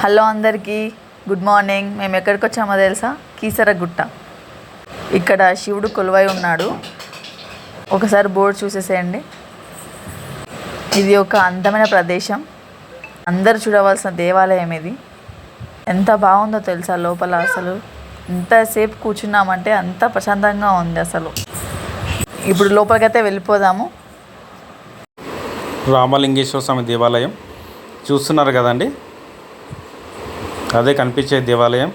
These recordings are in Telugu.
హలో అందరికీ గుడ్ మార్నింగ్. మేము ఎక్కడికి వచ్చామో తెలుసా? కీసర గుట్ట. ఇక్కడ శివుడు కొలువై ఉన్నాడు. ఒకసారి బోర్డు చూసేసేయండి. ఇది ఒక అందమైన ప్రదేశం. అందరు చూడవలసిన దేవాలయం ఇది. ఎంత బాగుందో తెలుసా లోపల అసలు? ఎంతసేపు కూర్చున్నామంటే అంత ప్రశాంతంగా ఉంది అసలు. ఇప్పుడు లోపలికైతే వెళ్ళిపోదాము. రామలింగేశ్వర స్వామి దేవాలయం. చూస్తున్నారు కదండి? అదే కనిపించే దేవాలయం.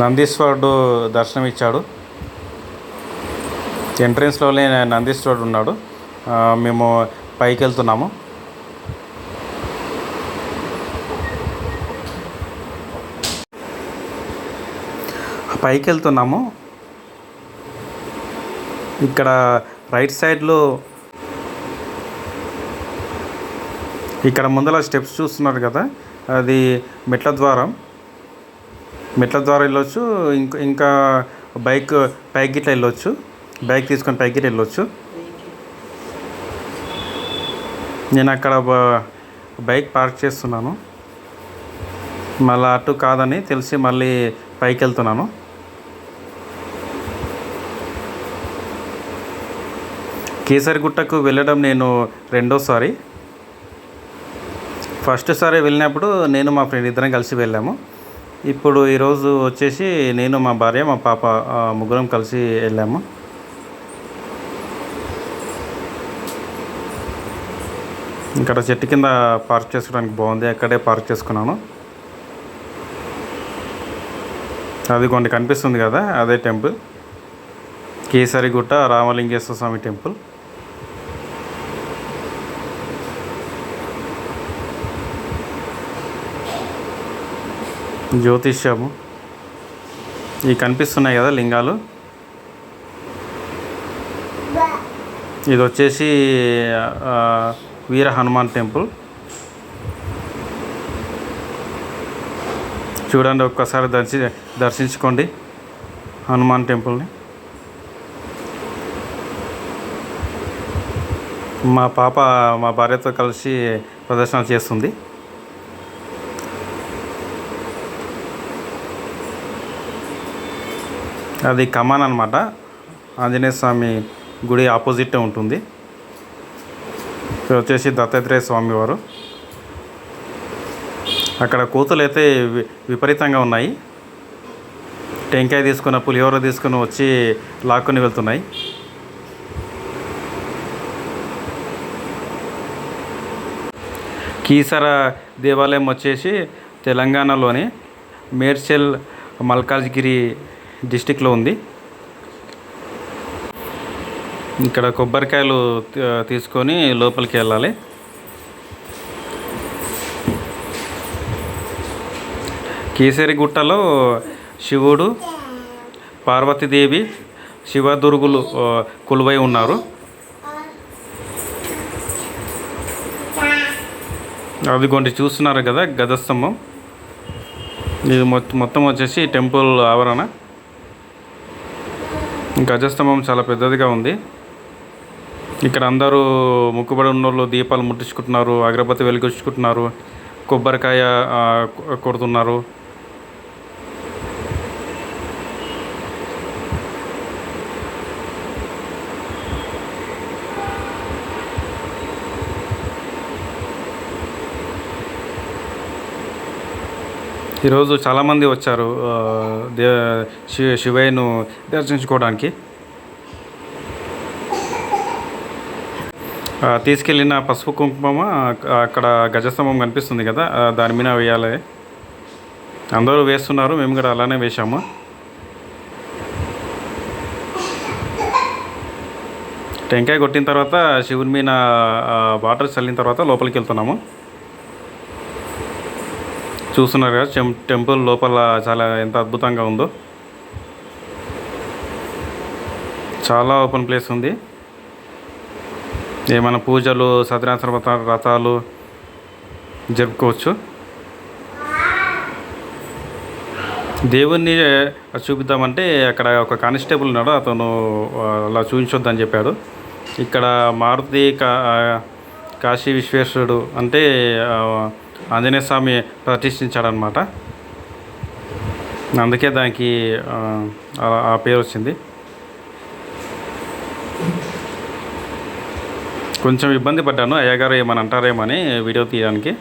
నందీశ్వరుడు దర్శనం ఇచ్చాడు. ఎంట్రన్స్లోనే నందీశ్వరుడు ఉన్నాడు. మేము పైకి వెళ్తున్నాము పైకి వెళ్తున్నాము ఇక్కడ రైట్ సైడ్లో ఇక్కడ ముందర స్టెప్స్ చూస్తున్నారు కదా. అది మెట్ల ద్వారం. మెట్ల ద్వారా వెళ్ళొచ్చు ఇంకా ఇంకా బైక్ పైకి గిట్ల వెళ్ళొచ్చు. బైక్ తీసుకొని పైకి గిట్ల వెళ్ళొచ్చు. నేను అక్కడ బైక్ పార్క్ చేస్తున్నాను. మళ్ళీ అటు కాదని తెలిసి మళ్ళీ పైకి వెళ్తున్నాను. కేసరిగుట్టకు వెళ్ళడం నేను రెండోసారి. ఫస్ట్ సారి వెళ్ళినప్పుడు నేను మా ఫ్రెండ్ ఇద్దరం కలిసి వెళ్ళాము. ఇప్పుడు ఈరోజు వచ్చేసి నేను మా భార్య మా పాప ముగ్గురం కలిసి వెళ్ళాము. ఇక్కడ చెట్టు కింద పార్క్ చేసుకోవడానికి బాగుంది. అక్కడే పార్క్ చేసుకున్నాను. అదిగోండి కనిపిస్తుంది కదా అదే టెంపుల్. కేసరిగుట్ట రామలింగేశ్వర స్వామి టెంపుల్. జ్యోతిష్యము. ఇవి కనిపిస్తున్నాయి కదా లింగాలు. ఇది వచ్చేసి వీర హనుమాన్ టెంపుల్. చూడండి ఒక్కసారి దర్శి దర్శించుకోండి హనుమాన్ టెంపుల్ని. మా పాప మా భార్యతో కలిసి ప్రదర్శన చేస్తుంది. అది కమాన్ అనమాట ఆంజనేయ స్వామి గుడి ఆపోజిట్ ఉంటుంది. ఇక్కడ వచ్చేసి దత్తాత్రేయ స్వామి వారు. అక్కడ కోతులు అయితే వి- విపరీతంగా ఉన్నాయి. టెంకాయ తీసుకున్న పులిహోర తీసుకుని వచ్చి లాక్కుని వెళ్తున్నాయి. కీసర దేవాలయం వచ్చేసి తెలంగాణలోని మేర్చెల్ మల్కాజ్గిరి డిస్టిక్లో ఉంది. ఇక్కడ కొబ్బరికాయలు తీసుకొని లోపలికి వెళ్ళాలి. కేసరి గుట్టలో శివుడు పార్వతీదేవి శివదుర్గులు కొలువై ఉన్నారు. అదిగోండి చూస్తున్నారు కదా గజస్తంభం ఇది మొత్తం మొత్తం వచ్చేసి టెంపుల్ ఆవరణ. గజస్తంభం చాలా పెద్దదిగా ఉంది. ఇక్కడ అందరూ ముక్కుబడి ఉన్నోళ్ళు దీపాలు ముట్టించుకుంటున్నారు అగరబత్తి వెలిగించుకుంటున్నారు కొబ్బరికాయ కొడుతున్నారు. ఈరోజు చాలామంది వచ్చారు దే శివయ్యను దర్శించుకోవడానికి. తీసుకెళ్ళిన పసుపు కుంకుమ అక్కడ గజస్తంభం కనిపిస్తుంది కదా దాని మీద వేయాలి. అందరూ వేస్తున్నారు మేము కూడా అలానే వేసాము టెంకాయ కొట్టిన తర్వాత శివుని మీద వాటర్ చల్లిన తర్వాత లోపలికి వెళ్తున్నాము. చూస్తున్నారు కదా టెం టెంపుల్ లోపల చాలా ఎంత అద్భుతంగా ఉందో. చాలా ఓపెన్ ప్లేస్ ఉంది. ఏమైనా పూజలు సత్యనారాయణ వ్రత వ్రతాలు జరుపుకోవచ్చు. దేవుణ్ణి చూపిద్దామంటే అక్కడ ఒక కానిస్టేబుల్ ఉన్నాడు అతను అలా చూపించొద్దని చెప్పాడు. ఇక్కడ మారుతి కా కాశీ విశ్వేశ్వరుడు అంటే ఆంజనేయ స్వామి ప్రతిష్ఠించాడనమాట అందుకే దానికి ఆ, పేరు వచ్చింది. కొంచెం ఇబ్బంది పడ్డాను అయ్యగారు ఏమని అంటారేమని వీడియో తీయడానికి.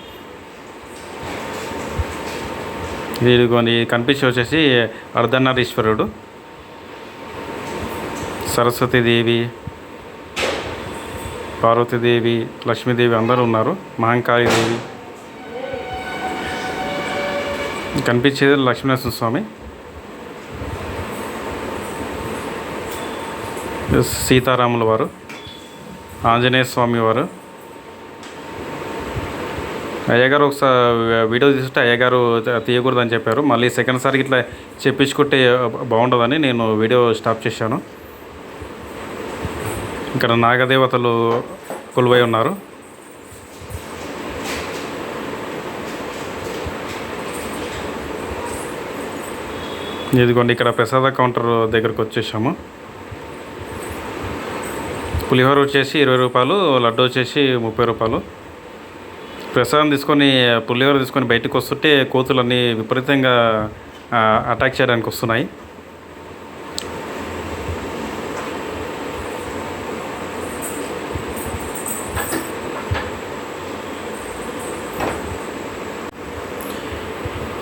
వీడు కొన్ని కనిపించి వచ్చేసి అర్ధనారీశ్వరుడు సరస్వతీదేవి పార్వతీదేవి లక్ష్మీదేవి అందరూ ఉన్నారు మహంకాళీదేవి. కనిపించేది లక్ష్మీనరసింహ స్వామి. సీతారాముల వారు ఆంజనేయ స్వామి వారు. అయ్యగారు ఒకసారి వీడియో తీసుకుంటే అయ్యగారు తీయకూడదని చెప్పారు. మళ్ళీ సెకండ్ సారికి ఇట్లా చెప్పించుకుంటే బాగుండదని నేను వీడియో స్టాప్ చేశాను. ఇక్కడ నాగదేవతలు కొలువై ఉన్నారు. ఇదిగోండి ఇక్కడ ప్రసాద కౌంటర్ దగ్గరకు వచ్చేసాము. పులిహోర వచ్చేసి ఇరవై రూపాయలు లడ్డు వచ్చేసి ముప్పై రూపాయలు. ప్రసాదం తీసుకొని పులిహోర తీసుకొని బయటకు వస్తుంటే కోతులన్నీ విపరీతంగా అటాక్ చేయడానికి వస్తున్నాయి.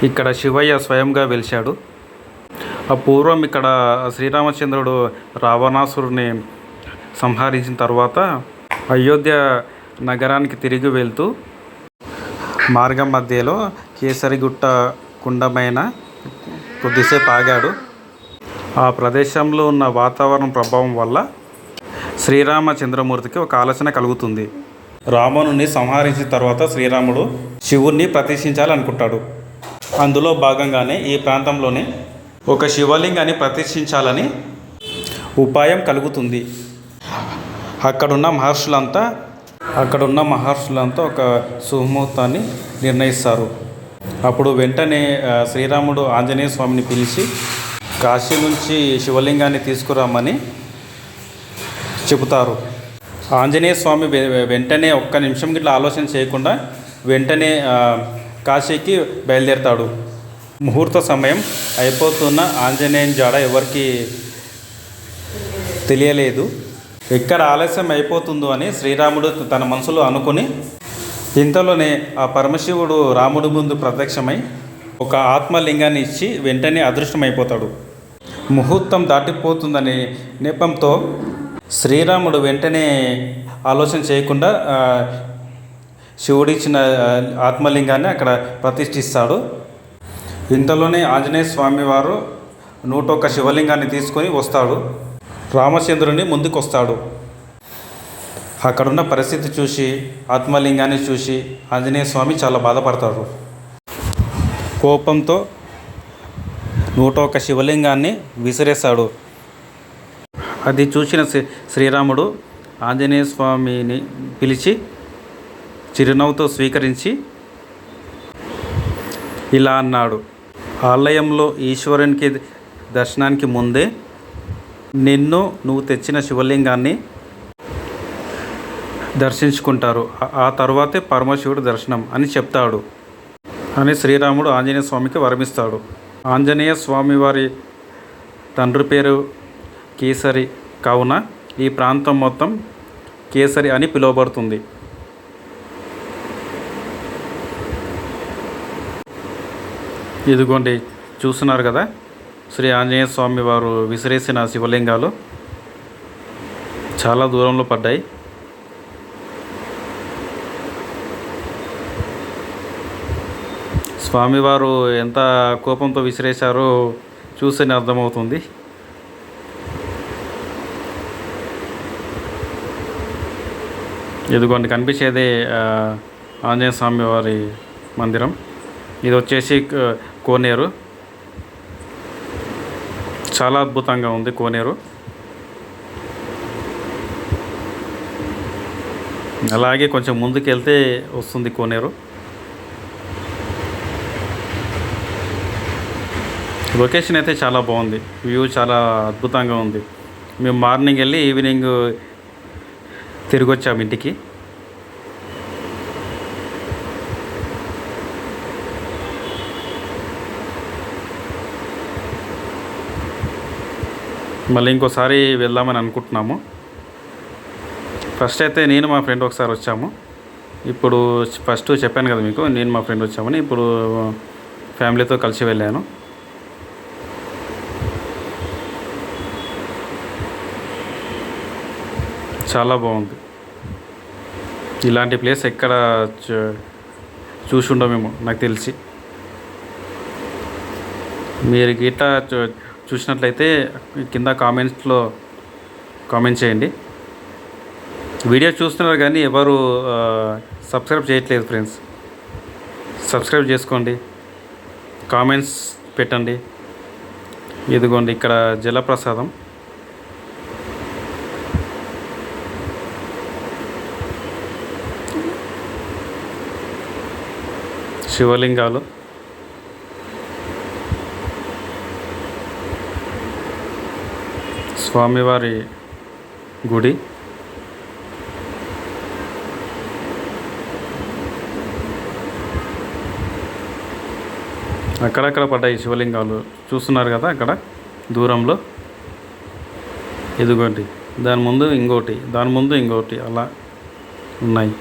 ఇక్కడ శివయ్య స్వయంగా వెలిశాడు. పూర్వం ఇక్కడ శ్రీరామచంద్రుడు రావణాసురుని సంహరించిన తర్వాత అయోధ్య నగరానికి తిరిగి వెళ్తూ మార్గం మధ్యలో కేసరిగుట్ట కుండమైన కొద్దిసేపు ఆగాడు. ఆ ప్రదేశంలో ఉన్న వాతావరణం ప్రభావం వల్ల శ్రీరామచంద్రమూర్తికి ఒక ఆలోచన కలుగుతుంది. రావణుని సంహరించిన తర్వాత శ్రీరాముడు శివుణ్ణి ప్రతిష్ఠించాలనుకుంటాడు. అందులో భాగంగానే ఈ ప్రాంతంలోనే ఒక శివలింగాన్ని ప్రతిష్ఠించాలని ఉపాయం కలుగుతుంది. అక్కడున్న మహర్షులంతా అక్కడున్న మహర్షులంతా ఒక సుముహూర్తాన్ని నిర్ణయిస్తారు. అప్పుడు వెంటనే శ్రీరాముడు ఆంజనేయ స్వామిని పిలిచి కాశీ నుంచి శివలింగాన్ని తీసుకురామని చెబుతారు. ఆంజనేయ స్వామి వెంటనే ఒక్క నిమిషం గిట్ల ఆలోచన చేయకుండా వెంటనే కాశీకి బయలుదేరతాడు. ముహూర్త సమయం అయిపోతున్న ఆంజనేయం జాడ ఎవరికి తెలియలేదు. ఎక్కడ ఆలస్యం అయిపోతుందో అని శ్రీరాముడు తన మనసులో అనుకుని ఇంతలోనే ఆ పరమశివుడు రాముడి ముందు ప్రత్యక్షమై ఒక ఆత్మలింగాన్ని ఇచ్చి వెంటనే అదృష్టమైపోతాడు. ముహూర్తం దాటిపోతుందనే నెపంతో శ్రీరాముడు వెంటనే ఆలోచన చేయకుండా శివుడిచ్చిన ఆత్మలింగాన్ని అక్కడ ప్రతిష్ఠిస్తాడు. ఇంతలోనే ఆంజనేయ స్వామి వారు నూట ఒక్క శివలింగాన్ని తీసుకొని వస్తాడు. రామచంద్రుని ముందుకొస్తాడు. అక్కడున్న పరిస్థితి చూసి ఆత్మలింగాన్ని చూసి ఆంజనేయ స్వామి చాలా బాధపడతాడు కోపంతో నూట ఒక్క శివలింగాన్ని విసిరేస్తాడు అది చూసిన శ్రీ శ్రీరాముడు ఆంజనేయ స్వామిని పిలిచి చిరునవ్వుతో స్వీకరించి ఇలా అన్నాడు. ఆలయంలో ఈశ్వరునికి దర్శనానికి ముందే నిన్ను నువ్వు తెచ్చిన శివలింగాన్ని దర్శించుకుంటారు. ఆ- తర్వాతే పరమశివుడు దర్శనం అని చెప్తాడు. అని శ్రీరాముడు ఆంజనేయ స్వామికి వరమిస్తాడు. ఆంజనేయ స్వామి వారి తండ్రి పేరు కేసరి. కావున ఈ ప్రాంతం మొత్తం కేసరి అని పిలువబడుతుంది. ఇదిగోండి చూస్తున్నారు కదా? శ్రీ ఆంజనేయ స్వామి వారు విసిరేసిన శివలింగాలు చాలా దూరంలో పడ్డాయి. స్వామివారు ఎంత కోపంతో విసిరేశారో చూస్తేనే అర్థమవుతుంది. ఇదిగోండి కనిపించేదే ఆంజనేయ స్వామి వారి మందిరం. ఇది వచ్చేసి కోనేరు. చాలా అద్భుతంగా ఉంది కోనేరు. అలాగే కొంచెం ముందుకెళ్తే వస్తుంది కోనేరు. లొకేషన్ అయితే చాలా బాగుంది. వ్యూ చాలా అద్భుతంగా ఉంది. మేము మార్నింగ్ వెళ్ళి ఈవినింగ్ తిరిగి వచ్చాము ఇంటికి. మళ్ళీ ఇంకోసారి వెళ్దామని అనుకుంటున్నాము. ఫస్ట్ అయితే నేను మా ఫ్రెండ్ ఒకసారి వచ్చాము. ఇప్పుడు ఫస్ట్ చెప్పాను కదా మీకు నేను మా ఫ్రెండ్ వచ్చామని ఇప్పుడు ఫ్యామిలీతో కలిసి వెళ్ళాను. చాలా బాగుంది. ఇలాంటి ప్లేస్ ఎక్కడ చూసి ఉండమేమో నాకు తెలిసి. మీరు గిట్ట చూసినట్లయితే కింద కామెంట్స్లో కామెంట్ చేయండి. వీడియో చూస్తున్నారు కానీ ఎవరు సబ్స్క్రైబ్ చేయట్లేదు ఫ్రెండ్స్. సబ్స్క్రైబ్ చేసుకోండి. కామెంట్స్ పెట్టండి. ఇదిగోండి ఇక్కడ జలప్రసాదం. శివలింగాలు. స్వామివారి గుడి. అక్కడక్కడ పడ్డాయి శివలింగాలు చూస్తున్నారు కదా అక్కడ దూరంలో. ఇదిగోటి దాని ముందు ఇంకోటి దాని ముందు ఇంకోటి అలా ఉన్నాయి.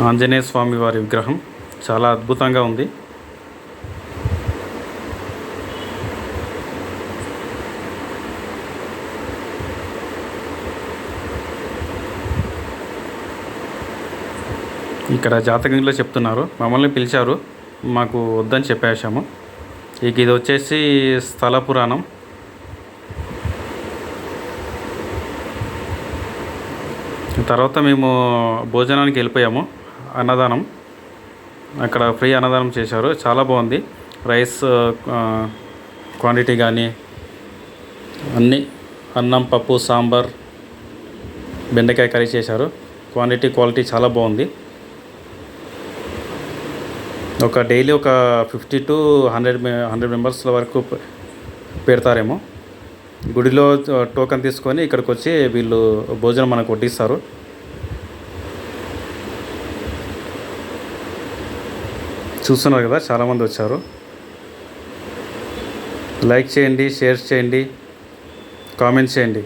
ఆంజనేయ స్వామి వారి విగ్రహం. చాలా అద్భుతంగా ఉంది. ఇక్కడ జాతకంలో చెప్తున్నారు. మమ్మల్ని పిలిచారు. మాకు వద్దని చెప్పేసాము ఇక ఇది వచ్చేసి స్థల పురాణం. తర్వాత మేము భోజనానికి వెళ్ళిపోయాము. అన్నదానం. అక్కడ ఫ్రీ అన్నదానం చేశారు. చాలా బాగుంది. రైస్ క్వాంటిటీ కానీ అన్నీ అన్నం పప్పు సాంబార్ బెండకాయ కర్రీ చేశారు. క్వాంటిటీ క్వాలిటీ చాలా బాగుంది. ఒక డైలీ ఒక ఫిఫ్టీ టు హండ్రెడ్ హండ్రెడ్ మెంబర్స్ల వరకు పెడతారేమో. గుడిలో టోకెన్ తీసుకొని ఇక్కడికి వచ్చి వీళ్ళు భోజనం మనకు వడ్డిస్తారు. చూస్తున్నారు కదా చాలామంది వచ్చారు. లైక్ చేయండి షేర్ చేయండి కామెంట్ చేయండి.